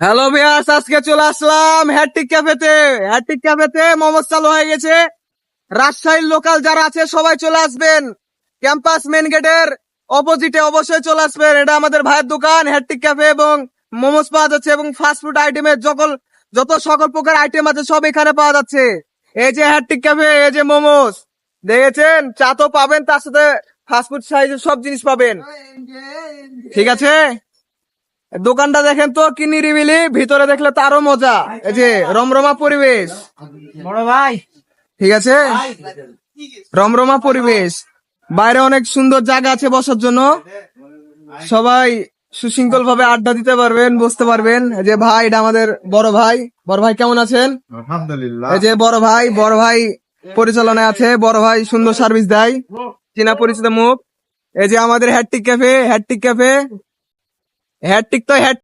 Hello বিয়াস আজকে চলে আসলাম হ্যাটটিক ক্যাফেতে হ্যাটটিক ক্যাফেতে মোমোজ চালু হয়ে গেছে। রাজশাহীর লোকাল যারা আছে সবাই চলে আসবেন। ক্যাম্পাস মেন গেটের অপোজিটে অবশ্যই চলে আসবেন। এটা আমাদের ভাইয়ের দোকান হ্যাটটিক ক্যাফে এবং মোমোজ পাওয়া যাচ্ছে এবং ফাস্ট ফুড আইটেমের সকল যত সকল প্রকার আইটেম আছে সব এখানে পাওয়া যাচ্ছে। এই যে হ্যাটটিক ক্যাফে এই যে মোমোজ দেখেছেন? চা তো পাবেন তার সাথে ফাস্ট ফুড সাইজের সব জিনিস পাবেন। ঠিক আছে? দোকানটা দেখেন তো কি নিরিবিলি ভিতরে দেখলে তো আরও মজা। এই যে রমরমা পরিবেশ। বড় ভাই। ঠিক আছে? রমরমা পরিবেশ। বাইরে অনেক সুন্দর জায়গা আছে বসার জন্য। সবাই সুশৃঙ্খল ভাবে আড্ডা দিতে পারবেন বসতে পারবেন। এই যে ভাই এটা আমাদের বড় ভাই। বড় ভাই কেমন আছেন? আলহামদুলিল্লাহ। এই যে বড় ভাই বড় ভাই পরিচালনায় আছে। বড় ভাই সুন্দর সার্ভিস দেয়। চেনা পরিচিত মুখ। এই যে আমাদের হ্যাটটিক ক্যাফে হ্যাটটিক ক্যাফে। হ্যাটটিক তো হ্যাট